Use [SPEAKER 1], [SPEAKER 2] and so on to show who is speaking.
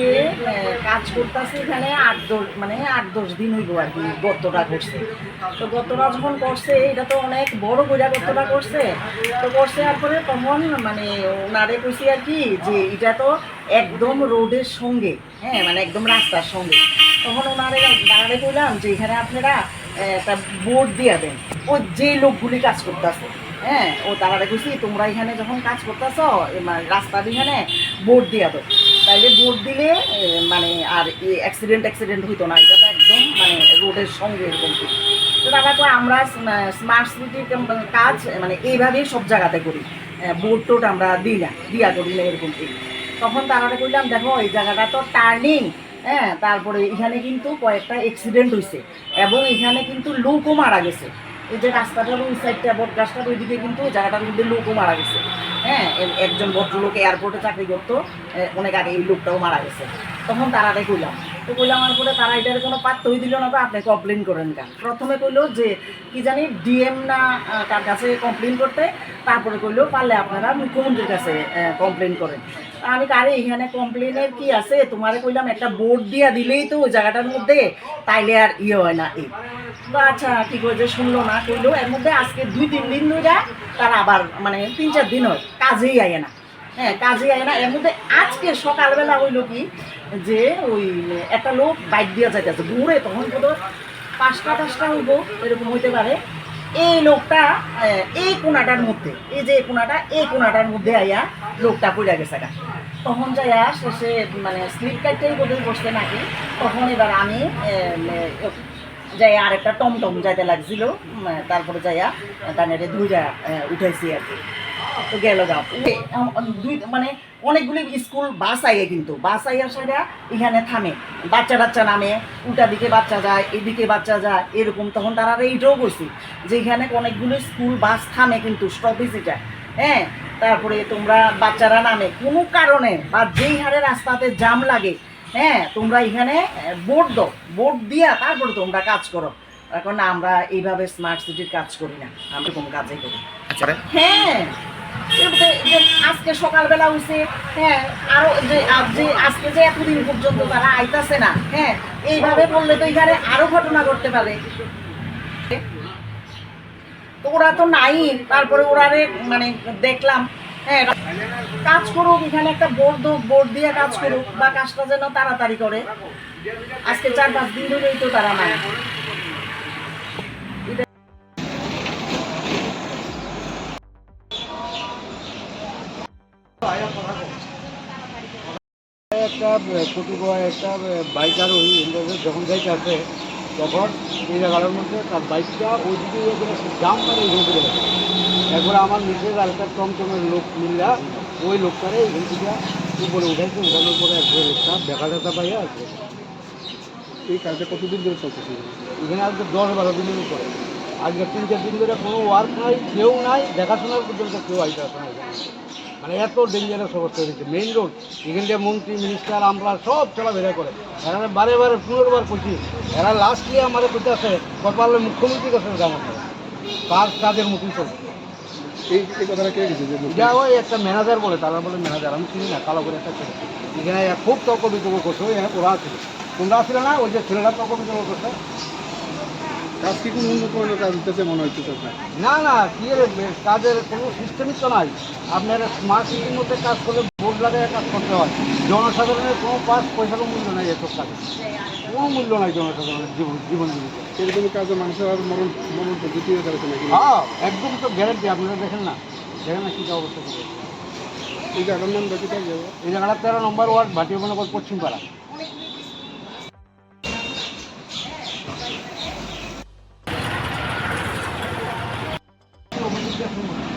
[SPEAKER 1] আজকে কাজ করতেছে এখানে আট দশ মানে আট দশ দিন হইব আর কি, গর্তটা করছে। তো গর্তটা যখন করছে, এটা তো অনেক বড় কইরা গর্তটা করছে। তো করছে আর পরে তখন মানে ওনারে কইছি আর কি, যে এটা তো একদম রোডের সঙ্গে হ্যাঁ মানে একদম রাস্তার সঙ্গে। তখন ওনারে দাঁড়ালে কইলাম যে, এখানে আপনারা একটা বোর্ড দিয়ে দেন। ও যে লোকগুলি কাজ করতেছে। হ্যাঁ ও তারা কইছি, তোমরা এখানে যখন কাজ করতেছ রাস্তার এখানে বোর্ড দিয়া দাও। তাইলে বোর্ড দিলে মানে আর অ্যাক্সিডেন্ট অ্যাক্সিডেন্ট হইতো না, এটা তো একদম মানে রোডের সঙ্গে এরকম। তো তারা তো আমরা স্মার্ট সিটির কাজ মানে এইভাবেই সব জায়গাতে করি। বোর্ড টোড আমরা দিই না, দিয়া করি না এরকম তখন তারা কইলাম, দেখো, এই জায়গাটা তো টার্নিং হ্যাঁ তারপরে এখানে কিন্তু কয়েকটা অ্যাক্সিডেন্ট হয়েছে এবং এখানে কিন্তু লোকও মারা গেছে। এই যে রাস্তাটার ওই সাইডটা বট গাছটার ওইদিকে কিন্তু জায়গাটার মধ্যে লোকও মারা গেছে। হ্যাঁ একজন ভদ্রলোক এয়ারপোর্টে চাকরি করতো অনেক আগে এই লোকটাও মারা গেছে। তখন তারারে কইলাম। তো কইলাম আমার পরে তারা এটার কোনো পাত্তই দিল না, তো আপনি কমপ্লেন করেন কেন? প্রথমে কইলো যে, কি জানি, ডিএম না তার কাছে কমপ্লেন করতে, তারপরে কইলো পারলে আপনারা মুখ্যমন্ত্রীর কাছে কমপ্লেন করেন। আমি কারে, এখানে কমপ্লেনের কি আছে? তোমারে কইলাম একটা বোর্ড দিয়া দিলেই তো ওই জায়গাটার মধ্যে তাইলে আর ইয়ে হয় না এই আচ্ছা ঠিক হয়েছে শুনলো না, কইলো, এর মধ্যে আজকে দুই, তিন দিন ধরে তারা আবার মানে তিন, চার দিন হয়, কাজেই আয় না। হ্যাঁ কাজে আয় না। এর মধ্যে আজকে সকালবেলা হইল কি যে ওই একটা লোক বাইক দিয়া যাইতেছে। দূরে তখন কত পাঁচটা পাঁচটা হইব, এরকম হইতে পারে। এই লোকটা এই কোনাটার মধ্যে, এই যে কোনাটা এই কোনাটার মধ্যে আইয়া লোকটা পড়ে গেছে গা। তখন যাইয়া শেষে মানে স্লিপ কাটতেই বোধহয় বসতে নাকি, তখন এবার আমি যাই আরেকটা টমটম যাইতে লাগছিল তারপরে যাইয়া তার ধুইয়া উঠাইছি আর কি। তো গেল গা। উঠে, আম- দুই মানে অনেকগুলি স্কুল বাস আইয়ে কিন্তু। বাস আইয়া সেটা এখানে থামে। বাচ্চা টাচ্চা নামে উল্টা দিকে বাচ্চা যায় এদিকে বাচ্চা যায় এরকম। তখন তারা এইটাও বলছি যে এখানে অনেকগুলো স্কুল বাস থামে কিন্তু স্টপেজ হ্যাঁ তারপরে তোমরা বাচ্চারা নামে। কোনো কারণে বা যেই হারে রাস্তাতে জাম লাগে হ্যাঁ তোমরা এখানে বোর্ড দাও। বোর্ড দিয়া তারপরে তোমরা কাজ করো। এখন আমরা এইভাবে স্মার্ট সিটির কাজ করি না। আমরা কোনো কাজে করি
[SPEAKER 2] আচ্ছা।
[SPEAKER 1] হ্যাঁ। আজকে সকালবেলা হয়েছে হ্যাঁ আরও যে আজ- আজকে যে এতদিন পর্যন্ত তারা আইতাছে না হ্যাঁ এইভাবে বললে তো এখানে আরও ঘটনা ঘটতে পারে। ওরা তো নাই, তারপরে ওরারে মানে দেখলাম হ্যাঁ কাজ করুক, এখানে একটা বোর্ড দোক বোর্ড দিয়ে কাজ করুক, বা কাজটা যেন তাড়াতাড়ি করে। আজকে চার পাঁচ দিন ধরেই তো তারা নাই।
[SPEAKER 3] একটা প্রতিবার একটা বাইক আরোহী ইন্দ্রদেব যখন যাইতে আসে তখন এই জায়গাটার মধ্যে তার বাইকটা ওইদিকে ইয়ে করে জাম করে এই গেছে এরপরে আমার নিজের আর একটা টমটমের লোক মিললা ওই লোকটারে এখান থেকে উপরে উঠাইছে উঠানোর পরে একবারে লোকটা দেখা দেখা পাইয়া আছে।
[SPEAKER 2] এই কাজটা কতদিন ধরে চলতেছে?
[SPEAKER 3] এখানে আজকে দশ বারো দিনের উপরে। আজকে তিন চার দিন ধরে কোনো ওয়ার্ক নাই কেউ নাই দেখাশোনার পর্যন্ত কেউ আইতে আসে না। মানে এত ডেঞ্জারাস অবস্থা হয়েছে। মেইন রোড এখান থেকে মন্ত্রী মিনিস্টার আমরা সব চলাফেরা করে। এরা বারে বারে পুনর্বার করছি। এরা লাস্টলি আমাদের করতে আসে কপালে মুখ্যমন্ত্রীর কাছে গ্রাম কাজ তাদের মতোই চলছে।
[SPEAKER 2] এই এই কথাটা কে
[SPEAKER 3] এটা ওই একটা ম্যানেজার বলে তারা বলে ম্যানেজার আমি চিনি না কালো করে একটা ছেলে। এখানে খুব তর্ক বিতর্ক করছে ওই এখানে ওরা ছিল তোমরা ছিল না ওই যে ছেলেরা তর্ক বিতর্ক করছে?
[SPEAKER 2] কাজ কি কোনো উন্নত কাজ দিতেছে মনে হচ্ছে আপনার?
[SPEAKER 3] না না কি কাজের কোনো সিস্টেমই তো নাই। আপনার স্মার্ট সিটির মধ্যে কাজ করলে বোর্ড লাগায় কাজ করতে হয়। জনসাধারণের কোনো পাঁচ পয়সারও মূল্য নাই এসব কাজে। কোনো মূল্য নাই জনসাধারণের জীবন জীবন
[SPEAKER 2] এরকম কাজে মানুষের আর মরণ মরণ পদ্ধতি হয়ে যাচ্ছে নাকি?
[SPEAKER 3] হ্যাঁ একদম তো গ্যারেন্টি আপনারা দেখেন না। দেখেন না কী অবস্থা
[SPEAKER 2] এই জায়গার নাম থাকবে
[SPEAKER 3] এই জায়গাটা তেরো number ward Bhatia Paschimpara. Come on.